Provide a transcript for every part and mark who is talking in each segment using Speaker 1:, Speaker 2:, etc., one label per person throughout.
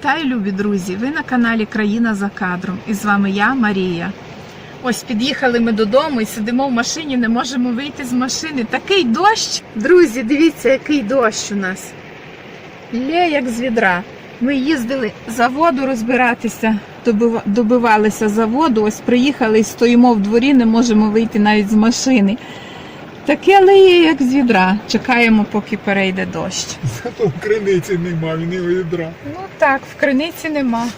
Speaker 1: Вітаю, любі друзі! Ви на каналі Країна за кадром. І з вами я, Марія. Ось під'їхали ми додому і сидимо в машині, не можемо вийти з машини. Такий дощ. Друзі, дивіться, який дощ у нас. Лє, як з відра. Ми їздили за воду розбиратися, добива- добивалися заводу. Ось приїхали і стоїмо в дворі, не можемо вийти навіть з машини. Таке лиє, як з відра. Чекаємо, поки перейде дощ.
Speaker 2: Зато в криниці нема, він і відра.
Speaker 1: Ну так, в криниці нема.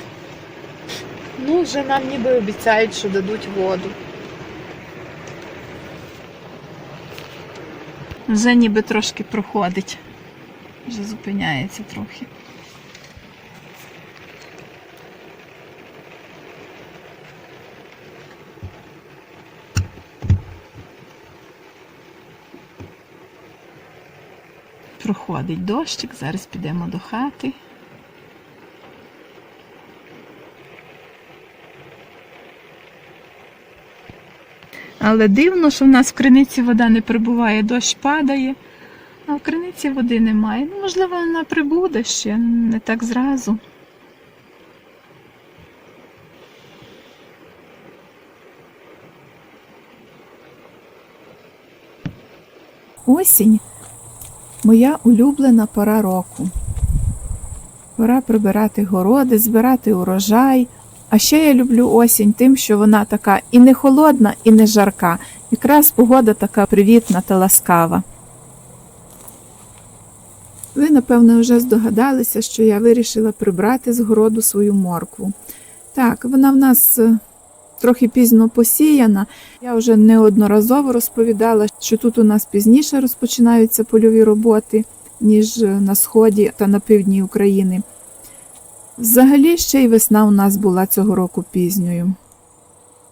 Speaker 1: Ну, вже нам ніби обіцяють, що дадуть воду. Вже ніби трошки проходить. Вже зупиняється трохи. Проходить дощик, зараз підемо до хати. Але дивно, що в нас в криниці вода не прибуває, дощ падає, а в криниці води немає. Ну, можливо, вона прибуде ще, не так зразу.
Speaker 3: Осінь моя улюблена пора року. Пора прибирати городи, збирати урожай. А ще я люблю осінь тим, що вона така і не холодна, і не жарка. Якраз погода така привітна та ласкава. Ви, напевно, вже здогадалися, що я вирішила прибрати з городу свою моркву. Так, вона в нас е, трохи пізно посіяна. Я вже неодноразово розповідала, що тут у нас пізніше розпочинаються польові роботи, ніж на сході та на півдні України. Взагалі ще й весна у нас була цього року пізньою.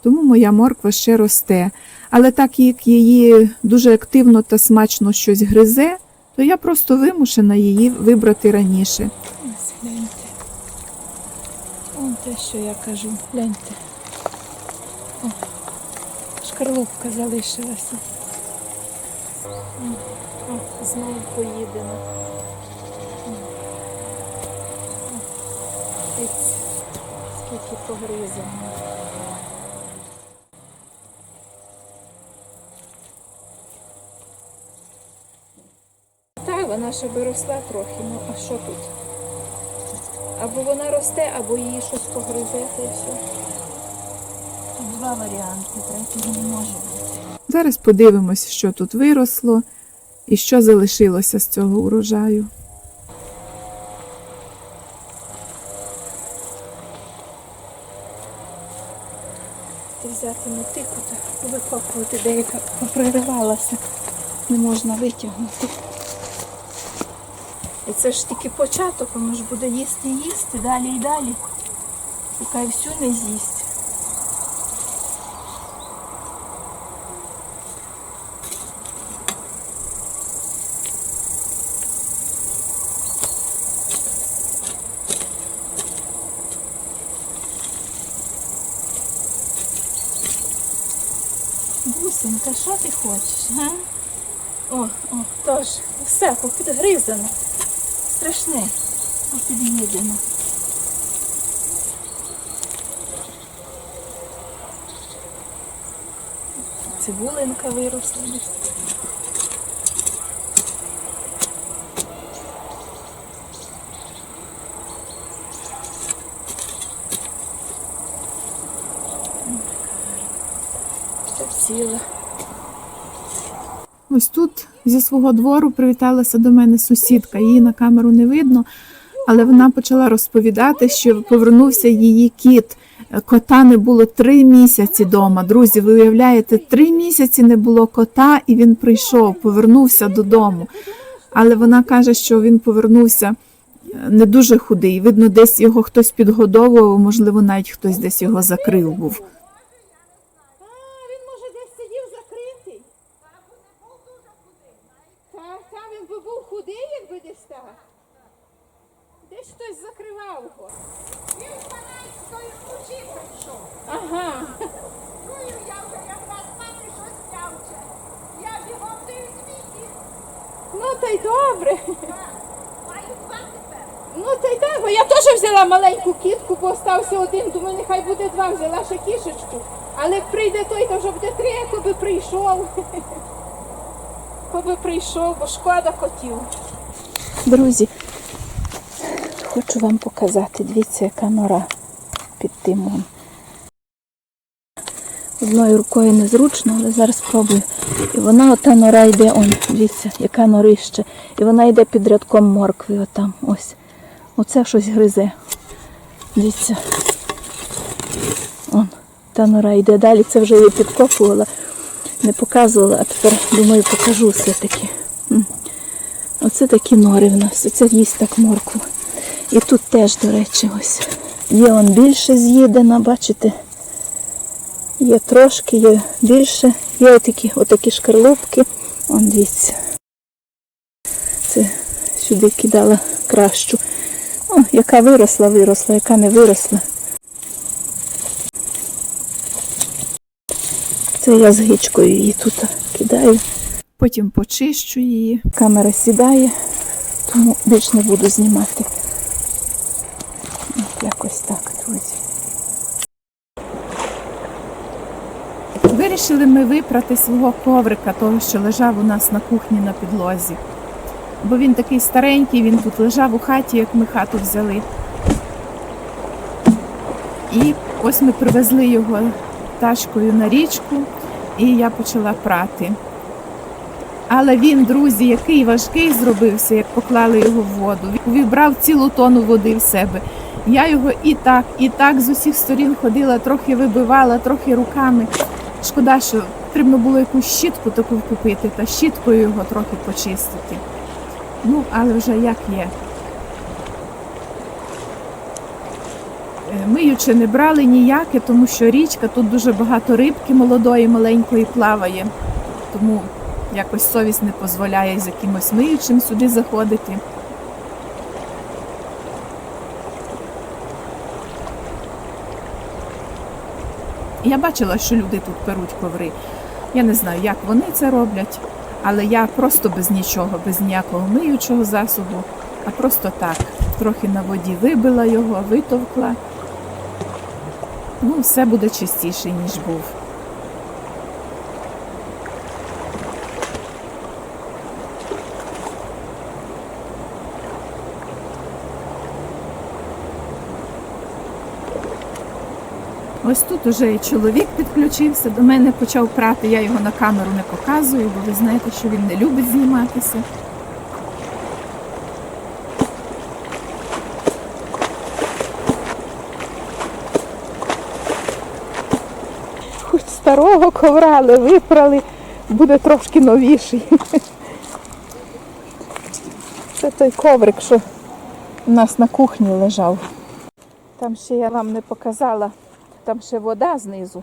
Speaker 3: Тому моя морква ще росте. Але так як її дуже активно та смачно щось гризе, то я просто вимушена її вибрати раніше.
Speaker 1: Гляньте. Вон те, що я кажу, гляньте. О, залишилася. Знову поїдена. О, о, Скільки погризано. Так, вона ще би росла трохи, ну а що тут? Або вона росте, або її щось погризе, й все. Два варіанти, третього не може бути.
Speaker 3: Зараз подивимось, що тут виросло і що залишилося з цього урожаю.
Speaker 1: Ти взяти мотику та викопувати, деяка поприривалася. Не можна витягнути. І це ж тільки початок, воно ж буде їсти їсти, далі і далі. Поки всю не з'їсть. Бусинка, що ти хочеш, га? О, о, тож, все, попідгризано. Страшне. Попід'їдено. Цибулинка виросла ціла.
Speaker 3: Ось тут зі свого двору привіталася до мене сусідка. Її на камеру не видно, але вона почала розповідати, що повернувся її кіт. Кота не було три місяці вдома. Друзі, ви уявляєте, три місяці не було кота, і він прийшов, повернувся додому. Але вона каже, що він повернувся е, не дуже худий. Видно, десь його хтось підгодовував, можливо, навіть хтось десь його закрив був.
Speaker 4: А, він може десь сидів закритий. Так, там він би був худий, якби десь так. Десь хтось закривав його. Він з Панайської ключі прийшов.
Speaker 1: Ага.
Speaker 4: Чую, я вже якраз мати щось тявче. Я бігом дивлюсь віки.
Speaker 1: Ну та й добре.
Speaker 4: Маю два тепер. Ну та й так, бо я теж взяла маленьку кітку, бо остався один, думаю, нехай буде два, взяла ще кішечку. Але прийде той, то вже буде три, коби прийшов. Коби прийшов, бо шкода котів.
Speaker 1: Друзі, хочу вам показати, дивіться, яка нора під тим. Одною рукою незручно, але зараз спробую. І вона, ота нора йде, он, дивіться, яка норище. І вона йде під рядком моркви, отам, ось. Оце щось гризе. Дивіться. Он, та нора йде далі, це вже її підкопувала, не показувала, а тепер, думаю, покажу все-таки. Оце такі нори в нас. Оце їсть так моркву. І тут теж, до речі, ось. Є он більше з'їдена, бачите? Є трошки, є більше. Є отакі, отакі шкарлупки. Он дивіться. Це сюди кидала кращу. О, яка виросла, виросла, яка не виросла. Це я з гичкою її тут кидаю.
Speaker 3: Потім почищу її.
Speaker 1: Камера сідає, тому більш не буду знімати. Якось.
Speaker 3: Вирішили ми випрати свого коврика, того, що лежав у нас на кухні на підлозі. Бо він такий старенький, він тут лежав у хаті, як ми хату взяли. І ось ми привезли його тачкою на річку, і я почала прати. Але він, друзі, який важкий зробився, як поклали його в воду. Він Вібрав цілу тону води в себе. Я його і так, і так з усіх сторін ходила, трохи вибивала, трохи руками. Шкода, що потрібно було якусь щітку таку купити та щіткою його трохи почистити. Ну, але вже як є. Е, Миючи не брали ніяке, тому що річка, тут дуже багато рибки молодої, маленької плаває. Тому якось совість не дозволяє з якимось миючим сюди заходити. Я бачила, що люди тут перуть коври. Я не знаю, як вони це роблять, але я просто без нічого, без ніякого миючого засобу, а просто так. Трохи на воді вибила його, витовкла. Ну, все буде чистіше, ніж був. Ось тут уже і чоловік підключився, до мене почав прати, я його на камеру не показую, бо ви знаєте, що він не любить зніматися.
Speaker 1: Хоч старого ковра, але випрали, буде трошки новіший. Це той коврик, що у нас на кухні лежав. Там ще я вам не показала, там ще вода знизу.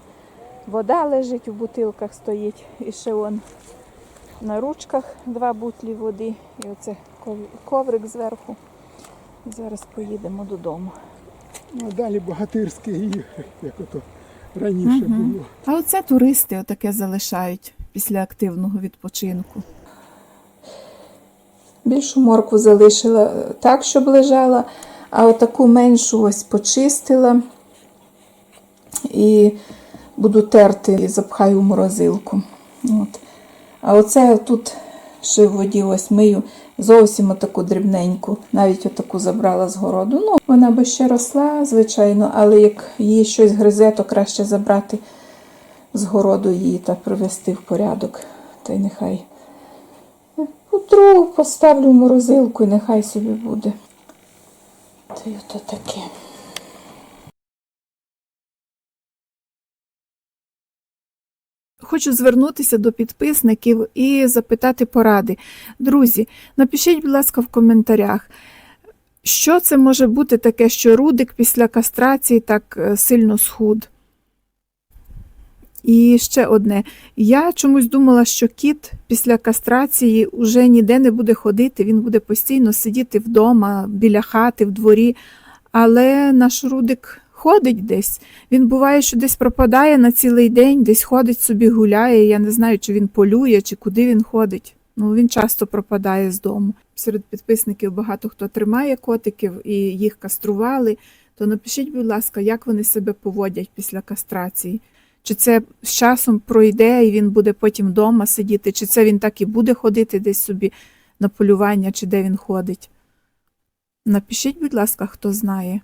Speaker 1: Вода лежить у бутилках стоїть. І ще он на ручках два бутлі води. І оце коврик зверху. Зараз поїдемо додому.
Speaker 2: Ну, а далі богатирські ігри, як ото раніше
Speaker 3: Мгм.
Speaker 2: було.
Speaker 3: А оце туристи отаке залишають після активного відпочинку.
Speaker 1: Більшу моркву залишила так, щоб лежала, а отаку меншу ось почистила і буду терти і запхаю в морозилку. От. А оце тут ще в воді ось мию зовсім отаку дрібненьку, навіть отаку забрала з городу. Ну, вона би ще росла, звичайно, але як її щось гризе, то краще забрати з городу її та привести в порядок. Та й нехай Утру поставлю в морозилку і нехай собі буде. Та й ото таке.
Speaker 3: Хочу звернутися до підписників і запитати поради. Друзі, напишіть, будь ласка, в коментарях, що це може бути таке, що Рудик після кастрації так е, сильно схуд. І ще одне. Я чомусь думала, що кіт після кастрації уже ніде не буде ходити, він буде постійно сидіти вдома, біля хати, в дворі. Але наш Рудик ходить десь. Він буває, що десь пропадає на цілий день, десь ходить собі, гуляє. Я не знаю, чи він полює, чи куди він ходить. Ну, він часто пропадає з дому. Серед підписників багато хто тримає котиків і їх кастрували. То напишіть, будь ласка, як вони себе поводять після кастрації. Чи це з часом пройде і він буде потім вдома сидіти, чи це він так і буде ходити десь собі на полювання, чи де він ходить. Напишіть, будь ласка, хто знає.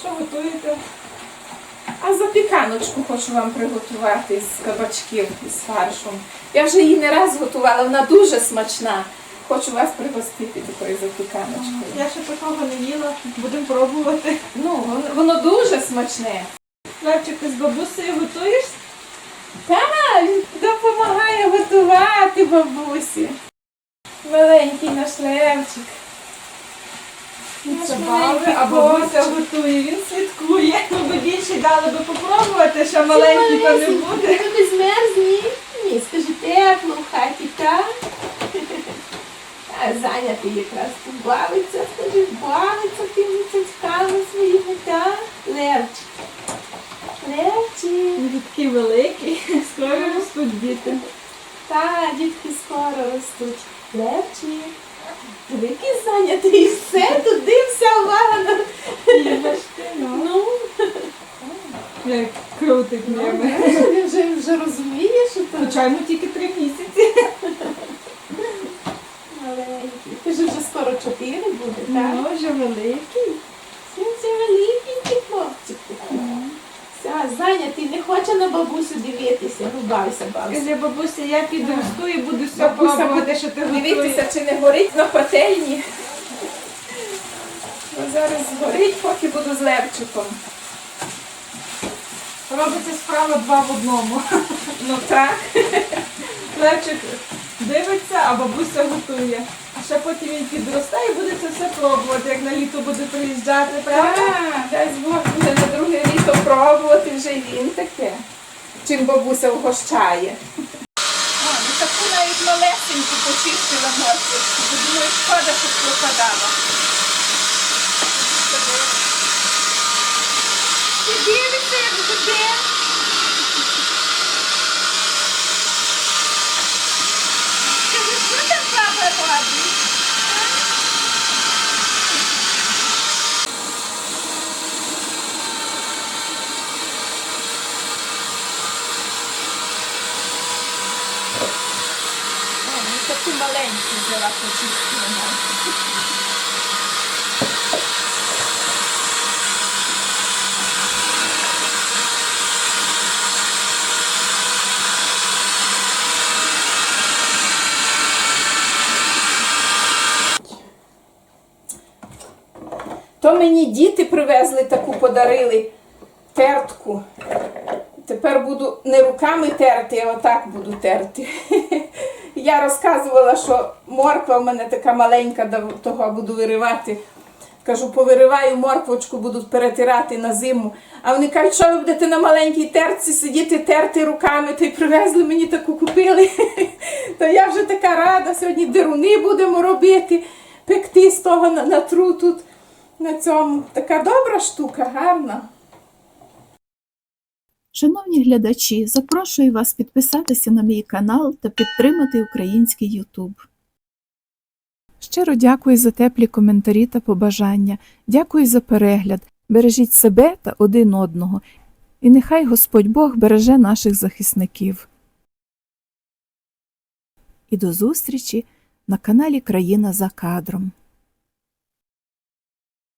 Speaker 1: Що готуєте? А запіканочку хочу вам приготувати з кабачків із фаршем. Я вже її не раз готувала, вона дуже смачна. Хочу вас пригостити такою запіканочкою.
Speaker 5: Я ще такого не їла, будемо пробувати.
Speaker 1: Ну, воно, дуже смачне.
Speaker 5: Левчик, ти з бабусею готуєш?
Speaker 1: Так, він допомагає готувати бабусі. Маленький наш левчик.
Speaker 5: Забави,
Speaker 1: маленький
Speaker 5: бабуся готує, він слідкує. Ми би більше дали би попробувати, що маленький то не буде.
Speaker 4: Тобі змерзні? Ні, скажи тепло в хаті, так? А зайнятий якраз тут бавиться, скажи, бавиться тими цяцьками своїми, так? Левчик. Левчик.
Speaker 5: Він такий великий, скоро ростуть діти.
Speaker 4: Та, дітки скоро ростуть. Левчик. Диви, який зайнятий, і все, туди вся увага на... Ну,
Speaker 5: Як крутить ними.
Speaker 4: він вже, вже розуміє, що то
Speaker 5: Хоча йому тільки три місяці.
Speaker 4: маленький. Ти ж вже скоро чотири буде, так?
Speaker 5: Ну, вже великий.
Speaker 4: Він це великий хлопчик. Все, зайнятий, не хоче на бабусю Ну, бався, бався.
Speaker 5: Каже, бабуся, я підросту і буду все
Speaker 1: Бабуся
Speaker 5: пробувати, що ти.
Speaker 1: Дивіться, чи не горить на пательні. Бо зараз згорить, поки буду з левчиком.
Speaker 5: Робиться справа два в одному.
Speaker 1: Ну так.
Speaker 5: Левчик дивиться, а бабуся готує. А ще потім він підростає і буде це все пробувати, як на літо буде приїжджати, правда?
Speaker 1: Так, дай Бог буде на друге літо пробувати вже й він таке. Чим бабуся вгощає. О, ну таку навіть малесеньку почистила морквочку, думаю, шкода, що пропадала. Ти дивишся, як буде? Скажи, що там баба робить? О, ну таку маленьку взяла почистила моркву. То мені діти привезли таку, подарили тертку. Тепер буду не руками терти, а отак буду терти. Я розказувала, що морква в мене така маленька, до того буду виривати. Кажу, повириваю морквочку, буду перетирати на зиму. А вони кажуть, що ви будете на маленькій терці сидіти, терти руками, то й привезли мені таку купили. То я вже така рада, сьогодні деруни будемо робити, пекти з того на, на тру тут на цьому. Така добра штука, гарна.
Speaker 3: Шановні глядачі, запрошую вас підписатися на мій канал та підтримати український YouTube. Щиро дякую за теплі коментарі та побажання. Дякую за перегляд. Бережіть себе та один одного. І нехай Господь Бог береже наших захисників. І до зустрічі на каналі Країна за кадром.